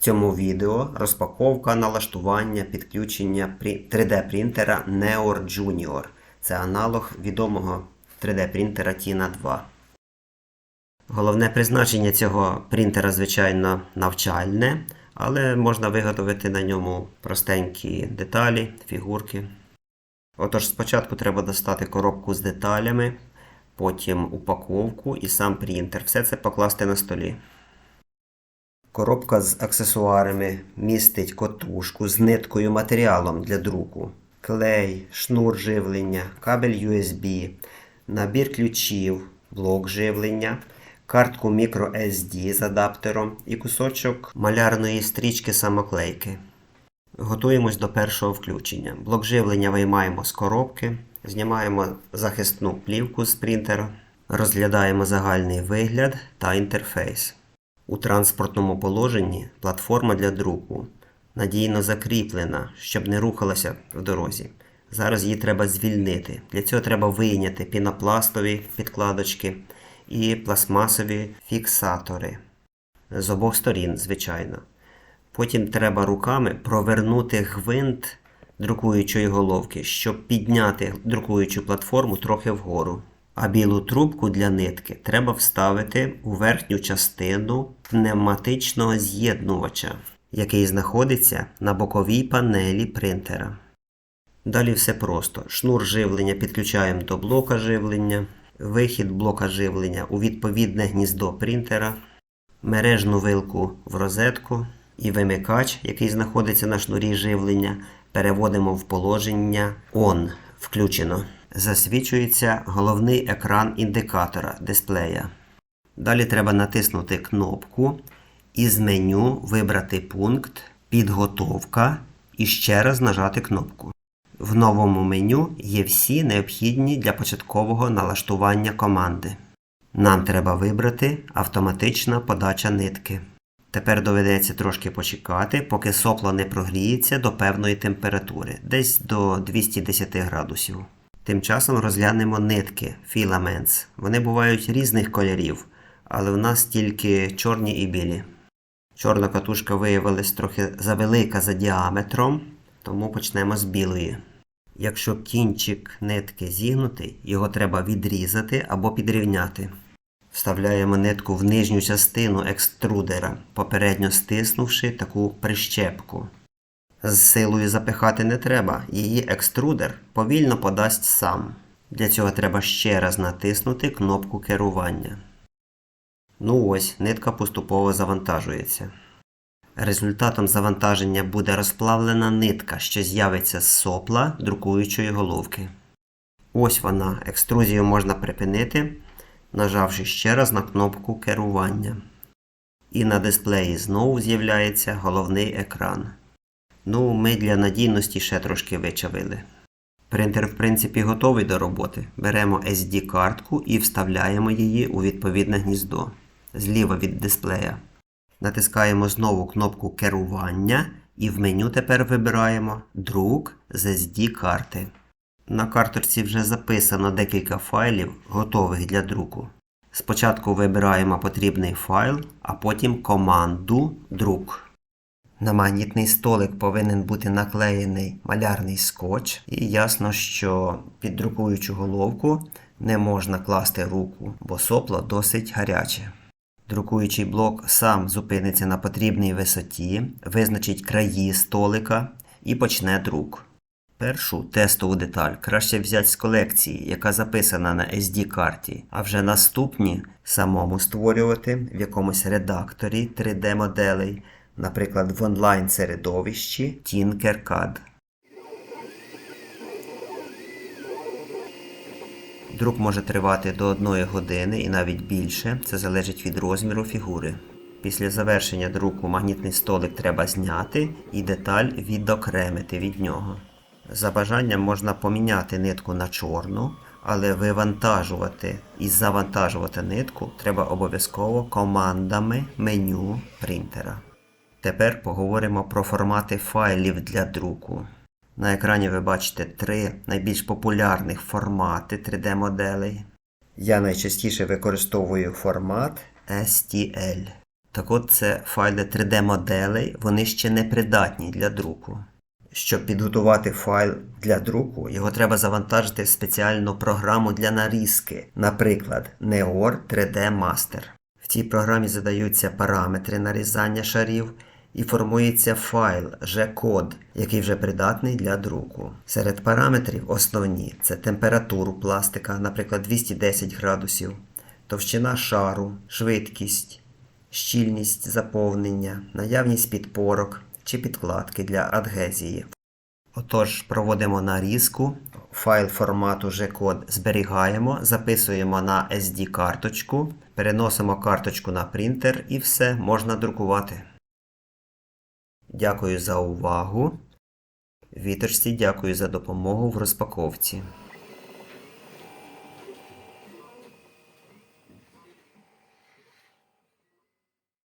В цьому відео розпаковка налаштування підключення 3D принтера Neor Junior. Це аналог відомого 3D принтера Tina 2. Головне призначення цього принтера, звичайно, навчальне, але можна виготовити на ньому простенькі деталі, фігурки. Отож, спочатку треба достати коробку з деталями, потім упаковку і сам принтер. Все це покласти на столі. Коробка з аксесуарами містить котушку з ниткою матеріалом для друку, клей, шнур живлення, кабель USB, набір ключів, блок живлення, картку microSD з адаптером і кусочок малярної стрічки самоклейки. Готуємось до першого включення. Блок живлення виймаємо з коробки, знімаємо захисну плівку з принтера, розглядаємо загальний вигляд та інтерфейс. У транспортному положенні платформа для друку надійно закріплена, щоб не рухалася в дорозі. Зараз її треба звільнити. Для цього треба вийняти пінопластові підкладочки і пластмасові фіксатори з обох сторін, звичайно. Потім треба руками провернути гвинт друкуючої головки, щоб підняти друкуючу платформу трохи вгору. А білу трубку для нитки треба вставити у верхню частину пневматичного з'єднувача, який знаходиться на боковій панелі принтера. Далі все просто. Шнур живлення підключаємо до блока живлення, вихід блока живлення у відповідне гніздо принтера, мережну вилку в розетку і вимикач, який знаходиться на шнурі живлення, переводимо в положення ON включено. Засвічується головний екран індикатора дисплея. Далі треба натиснути кнопку і з меню вибрати пункт Підготовка і ще раз нажати кнопку. В новому меню є всі необхідні для початкового налаштування команди. Нам треба вибрати автоматична подача нитки. Тепер доведеться трошки почекати, поки сопло не прогріється до певної температури, десь до 210 градусів. Тим часом розглянемо нитки Filaments. Вони бувають різних кольорів, але в нас тільки чорні і білі. Чорна катушка виявилась трохи завелика за діаметром, тому почнемо з білої. Якщо кінчик нитки зігнутий, його треба відрізати або підрівняти. Вставляємо нитку в нижню частину екструдера, попередньо стиснувши таку прищепку. З силою запихати не треба, її екструдер повільно подасть сам. Для цього треба ще раз натиснути кнопку керування. Ну ось, нитка поступово завантажується. Результатом завантаження буде розплавлена нитка, що з'явиться з сопла друкуючої головки. Ось вона. Екструзію можна припинити, нажавши ще раз на кнопку керування. І на дисплеї знову з'являється головний екран. Ну, ми для надійності ще трошки вичавили. Принтер, в принципі, готовий до роботи. Беремо SD-картку і вставляємо її у відповідне гніздо зліва від дисплея. Натискаємо знову кнопку керування і в меню тепер вибираємо Друк з SD-карти. На карточці вже записано декілька файлів, готових для друку. Спочатку вибираємо потрібний файл, а потім команду Друк. На магнітний столик повинен бути наклеєний малярний скотч, і ясно, що під друкуючу головку не можна класти руку, бо сопло досить гаряче. Друкуючий блок сам зупиниться на потрібній висоті, визначить краї столика і почне друк. Першу тестову деталь краще взяти з колекції, яка записана на SD-карті, а вже наступні самому створювати в якомусь редакторі 3D-моделей, наприклад, в онлайн-середовищі Tinkercad. Друк може тривати до 1 години і навіть більше, це залежить від розміру фігури. Після завершення друку магнітний столик треба зняти і деталь відокремити від нього. За бажанням можна поміняти нитку на чорну, але вивантажувати і завантажувати нитку треба обов'язково командами меню принтера. Тепер поговоримо про формати файлів для друку. На екрані ви бачите три найбільш популярних формати 3D-моделей. Я найчастіше використовую формат STL. Так от це файли 3D-моделей, вони ще не придатні для друку. Щоб підготувати файл для друку, його треба завантажити в спеціальну програму для нарізки, наприклад, Neor 3D Master. В цій програмі задаються параметри нарізання шарів і формується файл G-код, який вже придатний для друку. Серед параметрів основні це температуру пластика, наприклад, 210 градусів, товщина шару, швидкість, щільність заповнення, наявність підпорок чи підкладки для адгезії. Отож, проводимо нарізку, файл формату G-код зберігаємо, записуємо на SD-карточку, переносимо карточку на принтер і все, можна друкувати. Дякую за увагу. Вітерсті дякую за допомогу в розпаковці.